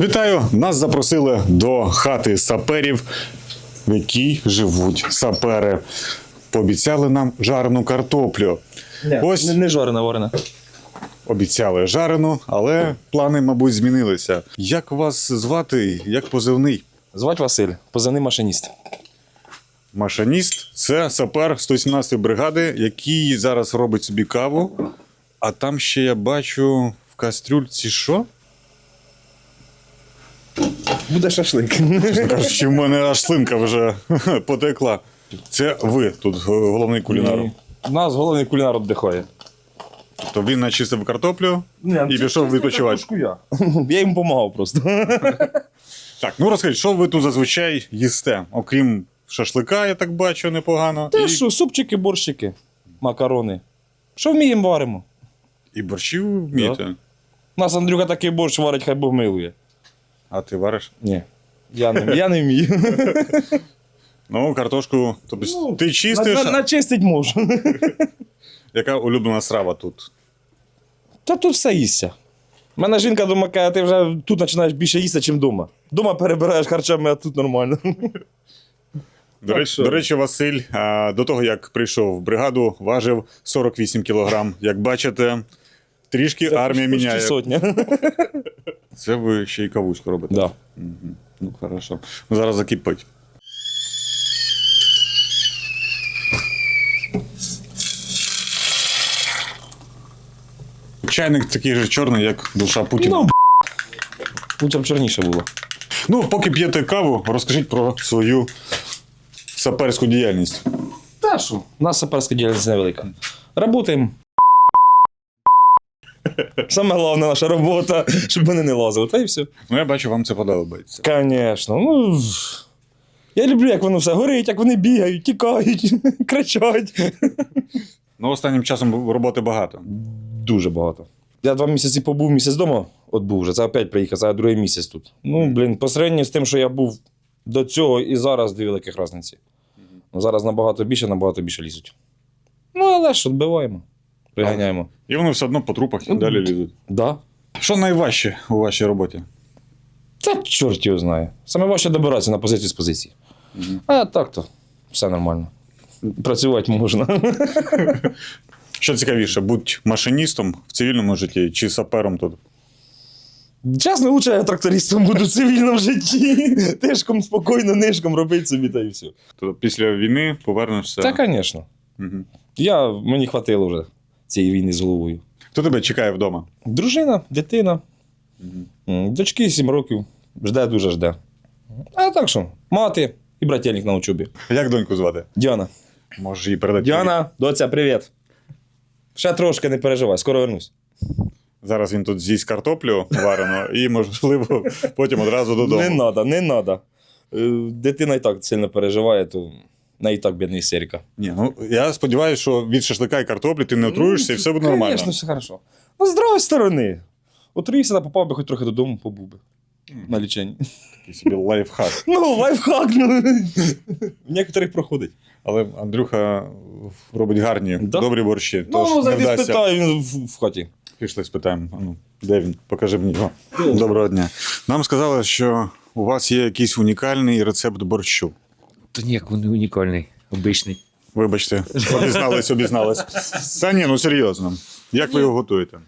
Вітаю! Нас запросили до хати саперів, в якій живуть сапери. Пообіцяли нам жарену картоплю. Ось Не, не жарена, варена. обіцяли жарену, але плани, мабуть, змінилися. Як вас звати? Як позивний? Звать Василь, позивний машиніст. Машиніст це сапер 117-ї бригади, який зараз робить собі каву. А там ще я бачу в кастрюльці що? Буде шашлик. Чесно кажучи, в мене аж слинка вже потекла. Це ви тут головний кулінар. У нас головний кулінар віддихає. То він начистив картоплю і пішов відпочивати. Я. я їм допомагав просто. Так, ну розкажіть, що ви тут зазвичай їсте? Окрім шашлика, я так бачу, непогано. Та І, що, супчики, борщики, макарони. Що вміємо варимо? і борщів вмієте. У нас Андрюха такий борщ варить, хай Бог милує. А ти вариш? Ні. Я не, я не вмію. Ну, картошку. Тобто Ну, ти чистиш. На, на, начистить можу. Яка улюблена страва тут? Та тут все їсться. У мене жінка дома каже, ти вже тут починаєш більше їсти, ніж вдома. Дома перебираєш харчами, а тут нормально. До Так речі, що? до речі, Василь, а, до того як прийшов в бригаду, важив 48 кілограм. Як бачите, трішки армія Почти міняє. сотня. Це ви ще й кавуську робите. Да. Мгм. Ну, хорошо. Ну, зараз закипить. Чайник такий же чорний, як душа Путіна. Ну, Лучше б чорніше було. Ну, поки п'єте каву, розкажіть про свою саперську діяльність. Та що? У нас саперська діяльність невелика. Работаємо. Саме головне наша робота, щоб вони не лазили, та і все. Ну, я бачу, вам це подобається. Звісно. Ну, я люблю, як воно все горить, як вони бігають, тікають, кричать. Ну, останнім часом роботи багато. Дуже багато. Я два місяці побув місяць вдома, от був вже, це опять приїхав, це другий місяць тут. Ну, блін, по сравненню з тим, що я був до цього і зараз дві великих різниці. Ну, зараз набагато більше, набагато більше лізуть. Ну, але ж відбиваємо. Приганяємо. І вони все одно по трупах і далі лізуть. Да. Що найважче у вашій роботі? Та чорт його знає. Саме важче добиратися на позицію з позиції. Мгм. А так то все нормально. Працювати можна. Що цікавіше, будь машиністом в цивільному житті чи сапером тут? Чесно, лучше я трактористом буду в цивільному житті. Тишком спокійно, нишком робити собі та і все. Тобто після війни повернешся. Та, звісно. Мгм. Я, мені хватило вже цієї війни з головою. Хто тебе чекає вдома? Дружина, дитина, м, дочки 7 років, жде дуже жде. А так що, мати і брательник на учобі. Як доньку звати? Діана. Можеш її передати. Діана, доця, привіт. Ще трошки не переживай, скоро вернусь. Зараз він тут з'їсть картоплю варену і, можливо, потім одразу додому. Не треба, не треба. Дитина і так сильно переживає, то на і так бідний сірка. Ні, ну я сподіваюся, що від шашлика і картоплі ти не отруєшся і все буде нормально. Звісно, все хорошо. Ну, з другої сторони. Отруївся, та попав би хоч трохи додому, побув би. На ліченні. Такий собі лайфхак. Ну, лайфхак, ну. В некоторих проходить. Але Андрюха робить гарні, Да? добрі борщі. Тож ну, не зайди вдасться. спитаю, він в, в хаті. Пішли спитаємо. А Ну, де він? Покажи мені його. Доброго дня. Нам сказали, що у вас є якийсь унікальний рецепт борщу. Та ніяк він унікальний, обичний. Вибачте, обізнались, обізнались. Та ні, ну серйозно. Як ви його готуєте?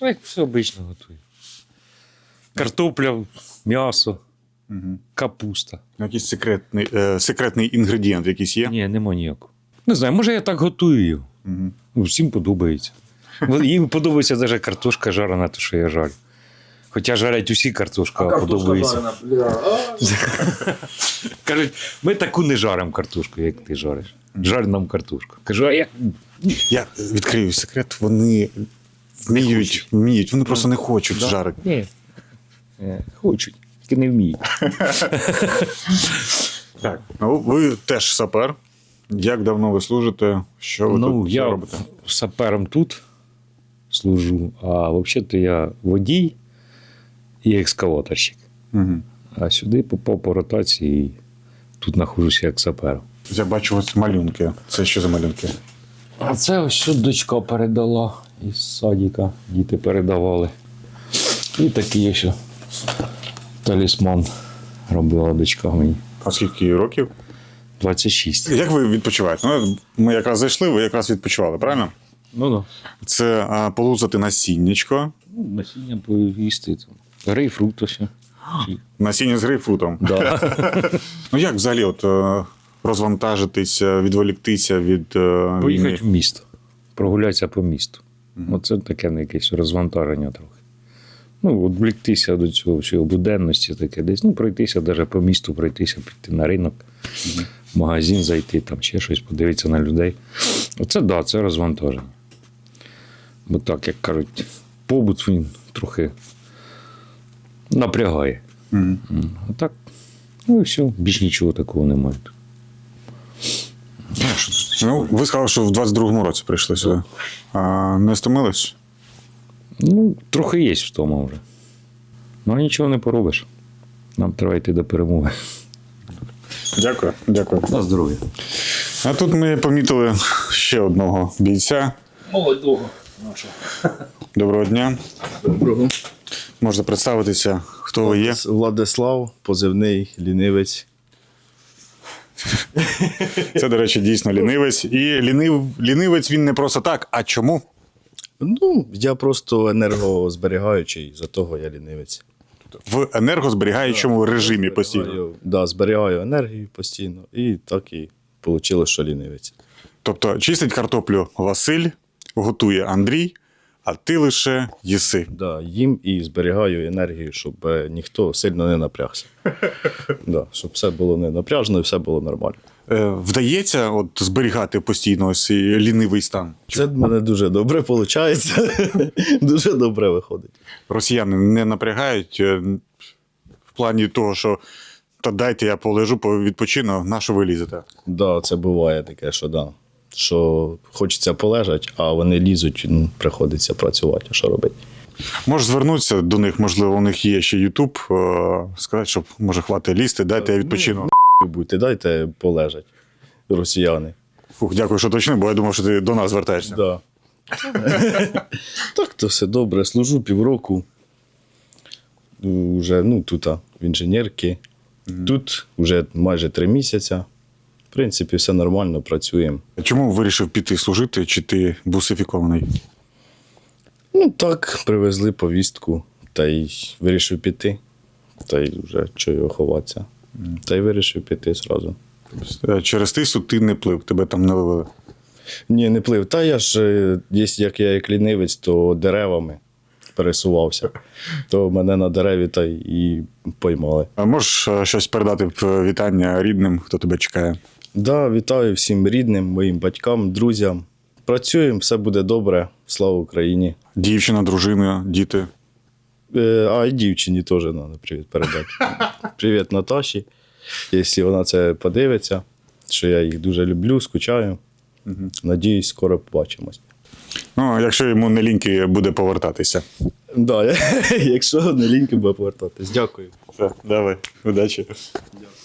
Ну, як все обично готую. Картопля, м'ясо, Угу. капуста. Якийсь секретний, е, секретний інгредієнт якийсь є? Ні, нема ніякого. Не знаю, може я так готую його. Ну, Всім подобається. Їм подобається навіть картошка жарена, то що я жарю. Хоча жарять усі картошка, подобається. Кажуть, ми таку не жаримо картошку, як ти жариш. Жарь нам картошку. Кажу, а як? Я відкрию секрет, вони вміють, вміють, вони просто не хочуть Да? жарити. Ні. Е, Хочуть, тільки не вміють. Так. Ну, ви теж сапер. Як давно ви служите? Що ви ну, тут я робите? сапером тут служу, а взагалі-то я водій і екскаваторщик. Угу. А сюди попав по ротації і тут знаходжуся як сапером. Я бачу ось малюнки. Це що за малюнки? А це ось що дочка передала із садіка. Діти передавали. І такі ще Талісман робила дочка мені. А скільки їй років? 26. Як ви відпочиваєте? Ну, ми якраз зайшли, ви якраз відпочивали, правильно? Ну так. Це а, полузати насіннячко, Ну, насіння поїсти. Грейпфрут. Чи- насіння з грейпфрутом. Да. Ну як взагалі от, е, розвантажитися, відволіктися від е, Поїхати в місто. Прогулятися по місту. Оце таке ну, якесь розвантаження трохи. Ну, відвліктися до цього всього буденності, таке десь. Ну, пройтися навіть по місту, пройтися, піти на ринок, в магазин зайти, там ще щось, подивитися на людей. Оце так, да, це розвантаження. Бо так, як кажуть, побут він трохи напрягає. М, А так, ну і все, більш нічого такого немає. Ну, ви сказали, що в 22-му році прийшли сюди. А, не стомились? Ну, трохи є втома вже. Ну, нічого не поробиш. Нам треба йти до перемоги. Дякую, дякую. На здоров'я. А тут ми помітили ще одного бійця. Молодого. Доброго дня. Доброго. Можете представитися, хто ви є. Владислав, позивний лінивець. Це, до речі, дійсно лінивець. І лінив, лінивець він не просто так. А чому? Ну, я просто енергозберігаючий, за того я лінивець. В енергозберігаючому режимі постійно. Зберігаю- Да, зберігаю енергію постійно. І так і вийшло, що лінивець. Тобто чистить картоплю Василь, готує Андрій, а ти лише їси. Да, їм і зберігаю енергію, щоб е, ніхто сильно не напрягся. Да, щоб все було не напряжно і все було нормально. Е, вдається от зберігати постійно ось лінивий стан. Це в мене дуже добре виходить. дуже добре виходить. Росіяни не напрягають е, в плані того, що та дайте я полежу, відпочину, на що ви лізете. Да, це буває таке, що да. Що хочеться полежати, а вони лізуть, ну, приходиться працювати. А що робити? Можеш звернутися до них, можливо, у них є ще Ютуб, е, сказати, щоб може хватить лізти, дайте я відпочину. Будьте, дайте полежать, росіяни. Фух, дякую, що точно, бо я думав, що ти до нас звертаєшся. Да. так, то все добре. Служу півроку. Уже, ну, тут а, в інженерці. Тут вже майже три місяці. В принципі, все нормально, працюємо. Чому вирішив піти служити, чи ти бусифікований? Ну так, привезли повістку, та й вирішив піти. Та й вже чого ховатися. Та й вирішив піти зразу. Е, Через тису ти не плив, тебе там не ловили. Ні, не плив. Та я ж, е, як я як лінивець, то деревами пересувався. То мене на дереві та й і поймали. А можеш е, щось передати в вітання рідним, хто тебе чекає? Да, вітаю всім рідним, моїм батькам, друзям. Працюємо, все буде добре. Слава Україні. Дівчина, дружина, діти. Е, а і дівчині теж треба привіт передати. Привіт Наташі. Якщо вона це подивиться, що я їх дуже люблю, скучаю. Надіюсь, скоро побачимось. Ну, якщо йому не ліньки буде повертатися. Да, якщо не ліньки буде повертатись. Дякую. Все, давай, удачі. Дякую.